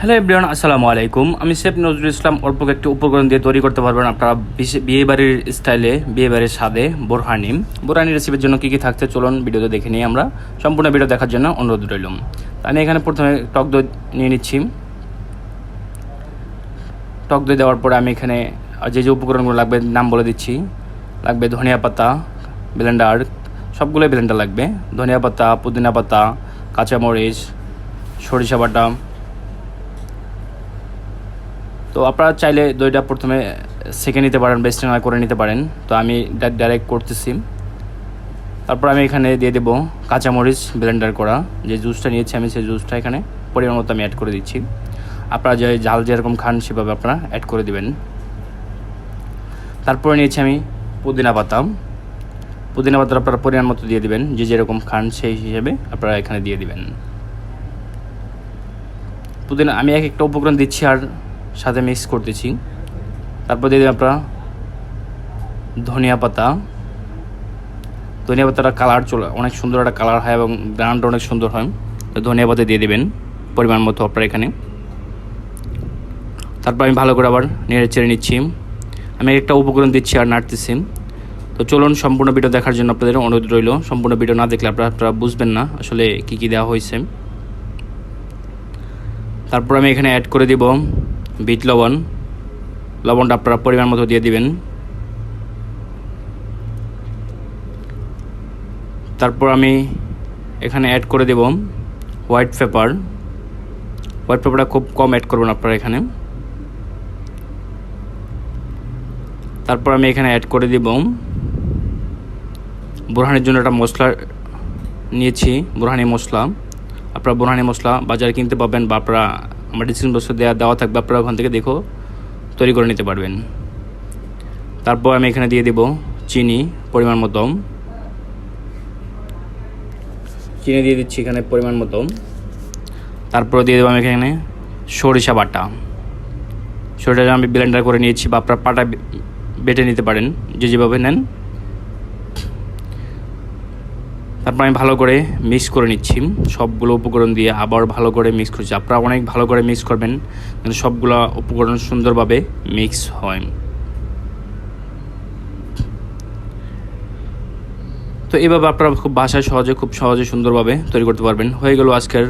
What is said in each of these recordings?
Hello everyone আসসালামু আলাইকুম আমি শেফ নজরুল ইসলাম অল্প একটি উপকরণ দিয়ে তৈরি করতে পারবেন আপনারা বিয়ে বাড়ির স্টাইলে, বিয়ে বাড়ির স্বাদে বোরহানি বোরহানি রেসিপির জন্য কী কী থাকছে চলুন ভিডিওতে দেখে নিই আমরা। সম্পূর্ণ ভিডিও দেখার জন্য অনুরোধ রইলাম আমি এখানে প্রথমে টক দই নিয়ে নিচ্ছি। টক দই দেওয়ার পরে আমি এখানে যে যে উপকরণগুলো লাগবে নাম বলে দিচ্ছি। লাগবে ধনিয়া পাতা ব্লেন্ডার সবগুলোই ব্লেন্ডার লাগবে। ধনিয়া পাতা, পুদিনা পাতা, কাঁচামরিচ, সরিষা বাটা তো আপনারা চাইলে দইটা প্রথমে সেকে নিতে পারেন বেস্ট না করে নিতে পারেন। তো আমি ডাইরেক্ট করতেছি। তারপর আমি এখানে দিয়ে দেবো কাঁচামরিচ ব্লেন্ডার করা। যে জুসটা নিয়েছি আমি সেই জুসটা এখানে পরিমাণ মতো আমি অ্যাড করে দিচ্ছি। আপনারা যে ঝাল যেরকম খান সেভাবে আপনারা অ্যাড করে দিবেন। তারপরে নিয়েছি আমি পুদিনা পাতা। পুদিনা পাতা আপনারা পরিমাণ মতো দিয়ে দেবেন। যে যেরকম খান সেই হিসেবে আপনারা এখানে দিয়ে দিবেন। পুদিনা, আমি এক একটা উপকরণ দিচ্ছি আর সাথে মিক্স করতেছি। তারপর দিয়ে দেবেন আপনারা ধনিয়া পাতা। ধনিয়া পাতাটা কালার চলে, অনেক সুন্দর একটা কালার হয় এবং গ্রান্ড অনেক সুন্দর হয়। তো ধনিয়া পাতা দিয়ে দেবেন পরিমাণ মতো আপনারা এখানে। তারপর আমি ভালো করে আবার নেড়ে চেড়ে নিচ্ছি। আমি একটা উপকরণ দিচ্ছি আর নাড়তেছি। তো চলুন সম্পূর্ণ ভিডিও দেখার জন্য আপনাদের অনুরোধ রইল। সম্পূর্ণ ভিডিও না দেখলে আপনারা আপনারা বুঝবেন না আসলে কী কী দেওয়া হয়েছে। তারপর আমি এখানে অ্যাড করে দিব বিট লবণ। লবণটা আপনারা পরিমাণ মতো দিয়ে দিবেন। তারপর আমি এখানে অ্যাড করে দেব হোয়াইট পেপার হোয়াইট পেপারটা খুব কম অ্যাড করবেন আপনারা এখানে। তারপর আমি এখানে অ্যাড করে দিব বোরহানের জন্য একটা মশলা নিয়েছি, বোরহানি মশলা। আপনারা বোরহানি মশলা বাজারে কিনতে পাবেন বা আপনারা আমার ডিসক্রিপশন বক্সে দেওয়া দেওয়া থাকবে। আপনারা ওখান থেকে দেখো, তৈরি করে নিতে পারবেন। তারপর আমি এখানে দিয়ে দিব চিনি, পরিমাণ মতো। চিনি দিয়ে দিচ্ছি এখানে পরিমাণ মতো। তারপর দিয়ে দেবো আমি এখানে সরিষা বাটা। সরিষা আমি ব্লেন্ডার করে নিয়েছি বা আপনার পাটা বেটে নিতে পারেন, যে যেভাবে নেন। তারপর আমি ভালো করে মিক্স করে নিচ্ছি। সবগুলো উপকরণ দিয়ে আবার ভালো করে মিক্স করছি। আপনারা অনেক ভালো করে মিক্স করবেন, যেন সবগুলো উপকরণ সুন্দরভাবে মিক্স হয়। তো এইভাবে আপনারা খুব বাসায় সহজে, খুব সহজে সুন্দরভাবে তৈরি করতে পারবেন। হয়ে গেল আজকের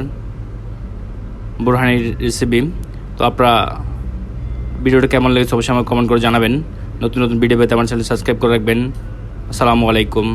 বুরহানির রেসিপি তো আপনারা ভিডিওটা কেমন লেগেছে অবশ্যই আমাকে কমেন্ট করে জানাবেন। নতুন নতুন ভিডিও পেতে আমার চ্যানেল সাবস্ক্রাইব করে রাখবেন। আসসালামু আলাইকুম।